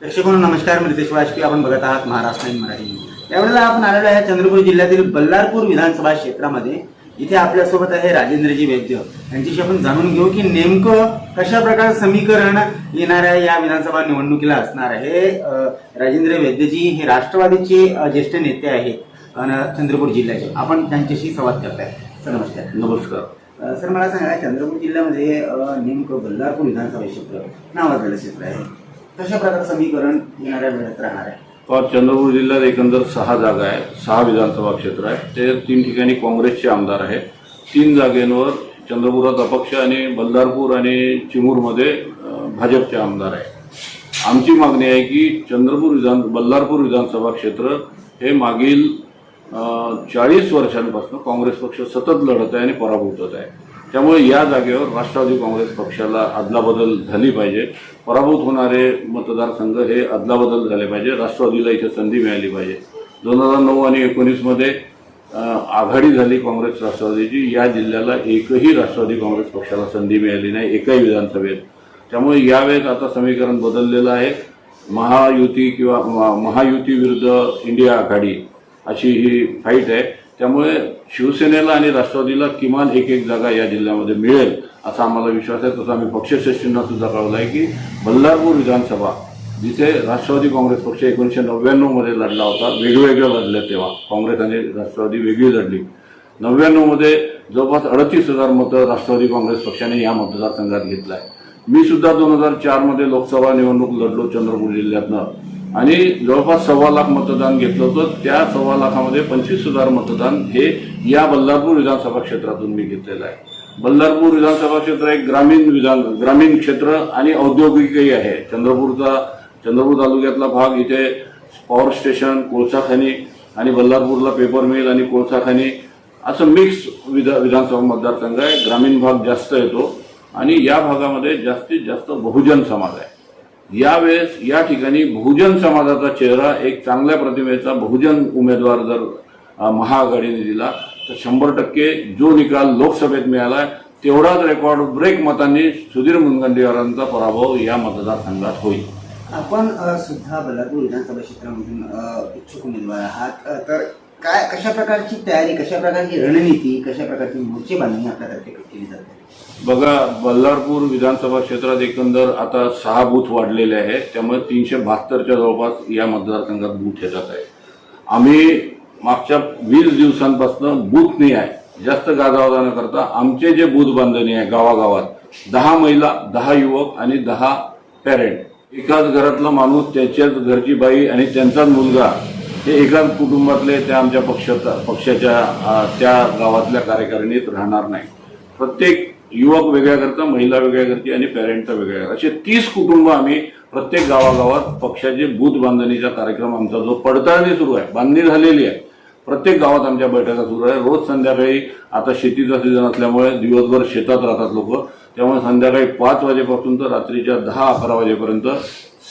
प्रेक्षकांनो नमस्कार. मी रितेश वाजपेयी. आपण बघत आहात महाराष्ट्र नाईन मराठी. यावेळेला आपण आलेलो आहे चंद्रपूर जिल्ह्यातील बल्लारपूर विधानसभा क्षेत्रामध्ये. इथे आपल्यासोबत आहे राजेंद्रजी वैद्य. यांच्याशी आपण जाणून घेऊ की नेमकं कशा प्रकारे समीकरण येणाऱ्या या विधानसभा निवडणुकीला असणार आहे. राजेंद्र वैद्यजी हे राष्ट्रवादीचे ज्येष्ठ नेते आहेत. चंद्रपूर जिल्ह्याचे. आपण त्यांच्याशी संवाद करताय. सर नमस्कार. नमस्कार. सर मला सांगा चंद्रपूर जिल्ह्यामध्ये नेमकं बल्लारपूर विधानसभा क्षेत्र नावाजलेलं क्षेत्र आहे. कशा प्रकारे समीकरण येणाऱ्या वेळेत राहणार आहे? चंद्रपूर जिल्ह्यात एकंदर सहा जागा आहे सहा विधानसभा क्षेत्र आहे ते तीन ठिकाणी काँग्रेसचे आमदार आहेत. तीन जागेंवर चंद्रपुरात अपक्ष आणि बल्लारपूर आणि चिमूरमध्ये भाजपचे आमदार आहे आमची मागणी आहे की चंद्रपूर विधान बल्लारपूर विधानसभा क्षेत्र हे मागील चाळीस वर्षांपासून काँग्रेस पक्ष सतत लढत आहे आणि पराभूत होत आहे. त्यामुळे या जागेवर राष्ट्रवादी काँग्रेस पक्षाला अदलाबदल झाली पाहिजे. पराभूत होणारे मतदारसंघ हे अदलाबदल झाले पाहिजे. राष्ट्रवादीला इथे संधी मिळाली पाहिजे. दोन हजार नऊ आणि एकोणीसमध्ये आघाडी झाली काँग्रेस राष्ट्रवादीची. या जिल्ह्याला एकही राष्ट्रवादी काँग्रेस पक्षाला संधी मिळाली नाही. एकही विधानसभेत. त्यामुळे यावेळेस आता समीकरण बदललेलं आहे. महायुती किंवा महायुती विरुद्ध इंडिया आघाडी अशी ही फाईट आहे. त्यामुळे शिवसेनेला आणि राष्ट्रवादीला किमान एक एक जागा या जिल्ह्यामध्ये मिळेल असा आम्हाला विश्वास आहे. तसं आम्ही पक्षश्रेष्ठींना सुद्धा कळवलं आहे की बल्लारपूर विधानसभा जिथे राष्ट्रवादी काँग्रेस पक्ष एकोणीसशे नव्याण्णवमध्ये लढला होता वेगवेगळं लढले तेव्हा. काँग्रेस आणि राष्ट्रवादी वेगळी लढली. नव्याण्णवमध्ये जवळपास अडतीस हजार मतं राष्ट्रवादी काँग्रेस पक्षाने या मतदारसंघात घेतला आहे मी सुद्धा दोन हजार चारमध्ये लोकसभा निवडणूक लढलो चंद्रपूर जिल्ह्यातनं. आणि जवळपास सव्वा लाख मतदान घेतलं होतं. त्या सव्वा लाखामध्ये पंचवीस हजार मतदान हे या बल्लारपूर विधानसभा क्षेत्रातून मी घेतलेलं आहे. बल्लारपूर विधानसभा क्षेत्र एक ग्रामीण विधान ग्रामीण क्षेत्र आणि औद्योगिकही आहे. चंद्रपूरचा चंद्रपूर तालुक्यातला भाग इथे पॉवर स्टेशन कोळसाखानी आणि बल्लारपूरला पेपर मिल आणि कोळसाखानी असं मिक्स विधा विधानसभा मतदारसंघ आहे. ग्रामीण भाग जास्त येतो आणि या भागामध्ये जास्तीत जास्त बहुजन समाज आहे. यावेळेस या ठिकाणी बहुजन समाजाचा चेहरा एक चांगल्या प्रतिमेचा बहुजन उमेदवार जर महाआघाडीने दिला तर शंभर टक्के जो निकाल लोकसभेत मिळाला तेवढाच रेकॉर्ड ब्रेक मतांनी सुधीर मुनगंटीवारांचा पराभव या मतदारसंघात होईल. आपण सुद्धा बल्लारपूर विधानसभा क्षेत्रामधून इच्छुक उमेदवार आहात. तर काय कशा प्रकारची तयारी कशा प्रकारची रणनीती कशा प्रकारची मोर्चे बांधणी आपल्यातर्फे केली जाते? बघा बल्लारपूर विधानसभा क्षेत्रात एकंदर आता सहा बूथ वाढलेले आहेत त्यामुळे तीनशे बहात्तरच्या जवळपास या मतदारसंघात बूथ येतात आहे. आम्ही मागच्या वीस दिवसांपासून बूथ नाही आहे. जास्त गाजावाजा न करता आमचे जे बूथ बांधणी आहे गावागावात दहा महिला दहा युवक आणि दहा पॅरेंट एकाच घरातला माणूस त्याच्याच घरची बाई आणि त्यांचाच मुलगा हे एकाच कुटुंबातले त्या आमच्या पक्षाचा पक्षाच्या त्या गावातल्या कार्यकारिणीत राहणार नाही. प्रत्येक युवक वेगळ्या करता महिला वेगळ्या करते आणि पॅरेंटचा वेगळ्या असे तीस कुटुंब आम्ही प्रत्येक गावागावात पक्षाचे बूथ बांधणीचा कार्यक्रम आमचा जो पडताळणी सुरू आहे बांधणी झालेली आहे. प्रत्येक गावात आमच्या बैठका सुरू आहे. रोज संध्याकाळी आता शेतीचा सीझन असल्यामुळे दिवसभर शेतात राहतात लोक. त्यामुळे संध्याकाळी पाच वाजेपासून तर रात्रीच्या दहा अकरा वाजेपर्यंत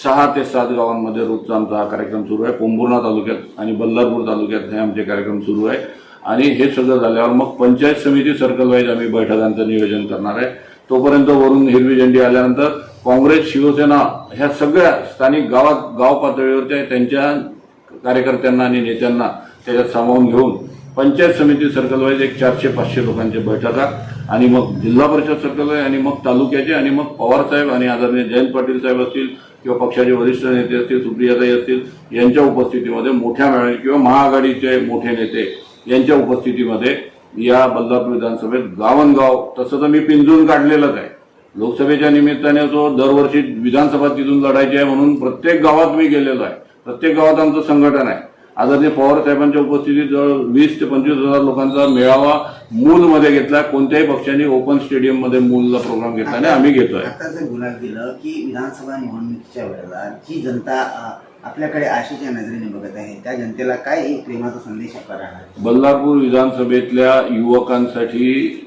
सहा ते सात गावांमध्ये रोजचा आमचा हा कार्यक्रम सुरू आहे. पोंभुर्णा तालुक्यात आणि बल्लारपूर तालुक्यात हे आमचे कार्यक्रम सुरू आहे. आणि हे सगळं झाल्यावर मग पंचायत समिती सर्कल वाईज आम्ही बैठकांचं नियोजन करणार आहे. तोपर्यंत वरून हिरवी झेंडी आल्यानंतर काँग्रेस शिवसेना ह्या सगळ्या स्थानिक गावात गाव पातळीवरच्या त्यांच्या कार्यकर्त्यांना आणि नेत्यांना त्याच्यात सामावून घेऊन पंचायत समिती सर्कल वाईज एक चारशे पाचशे लोकांच्या बैठका आणि मग जिल्हा परिषद सर्कल आणि मग तालुक्याचे आणि मग पवार साहेब आणि आदरणीय जयंत पाटील साहेब असतील किंवा पक्षाचे वरिष्ठ नेते असतील सुप्रियाताई असतील यांच्या उपस्थितीमध्ये मोठ्या मेळाव्यात किंवा महाआघाडीचे मोठे नेते यांच्या उपस्थितीमध्ये या बल्लारपूर विधानसभेत गावनगाव तसं तर मी पिंजून काढलेलंच आहे. लोकसभेच्या निमित्ताने तो दरवर्षी विधानसभा तिथून लढायची आहे म्हणून प्रत्येक गावात मी गेलेलो आहे. प्रत्येक गावात आमचं संघटन आहे. आदरणीय पवार साहेबांच्या उपस्थितीत जवळ वीस ते पंचवीस हजार लोकांचा मेळावा मूलमध्ये घेतला. कोणत्याही पक्षाने ओपन स्टेडियममध्ये मूलला प्रोग्राम घेतला आणि आम्ही घेतोय. आता जर गुलाब दिलं की विधानसभा निवडणुकीच्या वेळेला जी जनता आपल्याकडे आशेच्या नजरेने बघत आहे. त्या जनतेला काय एक प्रेमाचा संदेश आपला बल्लारपूर विधानसभेतल्या युवकांसाठी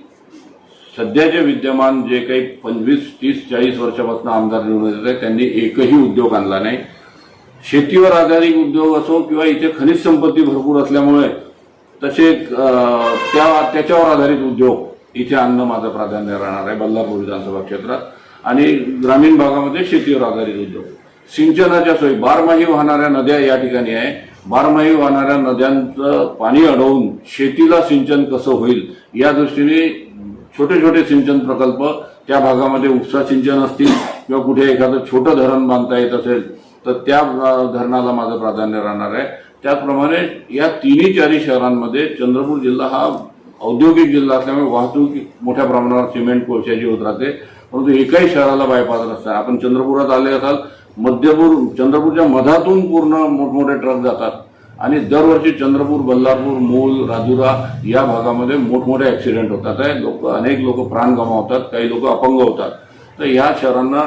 सध्याचे विद्यमान जे काही पंचवीस तीस चाळीस वर्षापासून आमदार निवडून येत आहेत त्यांनी एकही उद्योग आणला नाही. शेतीवर आधारित उद्योग असो किंवा इथे खनिज संपत्ती भरपूर असल्यामुळे तसे त्या त्याच्यावर आधारित उद्योग इथे आणणं माझं प्राधान्य राहणार आहे बल्लारपूर विधानसभा क्षेत्रात. आणि ग्रामीण भागामध्ये शेतीवर आधारित उद्योग. सिंचनाच्या सोयी. बारमाही वाहणाऱ्या नद्या या ठिकाणी आहे. बारमाही वाहणाऱ्या नद्यांचं पाणी अडवून शेतीला सिंचन कसं होईल या दृष्टीने छोटे छोटे सिंचन प्रकल्प त्या भागामध्ये उपसा सिंचन असतील किंवा कुठे एखादं छोटं धरण बांधता येत असेल तर त्या धरणाला माझं प्राधान्य राहणार आहे. त्याचप्रमाणे या तिन्ही चारही शहरांमध्ये चंद्रपूर जिल्हा हा औद्योगिक जिल्हा असल्यामुळे वाहतूक मोठ्या प्रमाणावर सिमेंट कोळशाची होत राहते. परंतु एकाही शहराला बायपास रस्ता आहे. आपण चंद्रपुरात आले असाल मध्यपूर चंद्रपूरच्या मधातून पूर्ण मोठमोठे ट्रक जातात. आणि दरवर्षी चंद्रपूर बल्लारपूर मूल राजुरा या भागामध्ये मोठमोठे ऍक्सिडेंट होतात. आहे लोक अनेक लोक प्राण गमावतात काही लोक अपंग होतात. तर ह्या शहरांना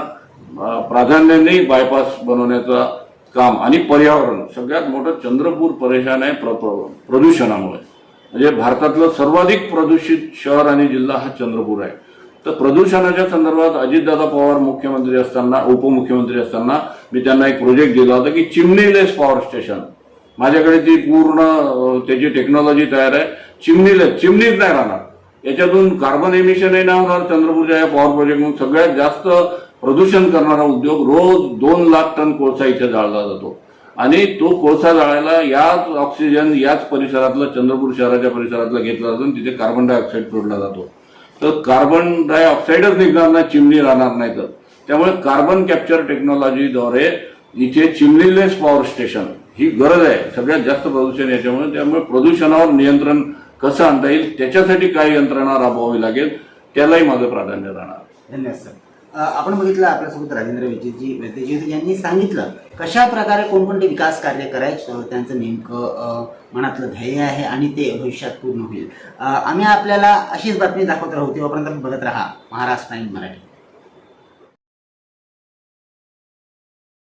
प्राधान्याने बायपास बनवण्याचा काम आणि पर्यावरण सगळ्यात मोठं चंद्रपूर परेशान आहे प्र- प्रदूषणामुळे. म्हणजे भारतातलं सर्वाधिक प्रदूषित शहर आणि जिल्हा हा चंद्रपूर आहे. तर प्रदूषणाच्या संदर्भात अजितदादा पवार मुख्यमंत्री असताना उपमुख्यमंत्री असताना मी त्यांना एक प्रोजेक्ट दिला होता की चिमनीलेस पॉवर स्टेशन माझ्याकडे ती पूर्ण त्याची टेक्नॉलॉजी तयार आहे. चिमनीलेस चिमणीत नाही राहणार. याच्यातून कार्बन एमिशनही नाही होणार. चंद्रपूरच्या या पॉवर प्रोजेक्टमधून सगळ्यात जास्त प्रदूषण करणारा उद्योग रोज दोन लाख टन कोळसा इथे जाळला जातो. आणि तो कोळसा जाळायला याच ऑक्सिजन याच परिसरातलं चंद्रपूर शहराच्या परिसरातला घेतला जातो तिथे कार्बन डायऑक्साईड सोडला जातो. तर कार्बन डायऑक्साईडच निघणार नाही चिमणी राहणार नाही तर. त्यामुळे कार्बन कॅप्चर टेक्नॉलॉजीद्वारे इथे चिमणीलेस पॉवर स्टेशन ही गरज आहे. सगळ्यात जास्त प्रदूषण याच्यामुळे त्यामुळे प्रदूषणावर नियंत्रण कसं आणता येईल त्याच्यासाठी काय यंत्रणा राबवावी लागेल त्यालाही माझं प्राधान्य राहणार. धन्यवाद सर. आपण बघितलं आपल्यासोबत राजेंद्र विजयजी वैद्यजी होते यांनी सांगितलं कशा प्रकारे कोणकोणते विकास कार्य करायचं त्यांचं नेमकं मनातलं ध्येय आहे आणि ते भविष्यात पूर्ण होईल. आम्ही आपल्याला अशीच बातमी दाखवत राहू तेव्हापर्यंत बघत राहा महाराष्ट्र टाइम मराठी.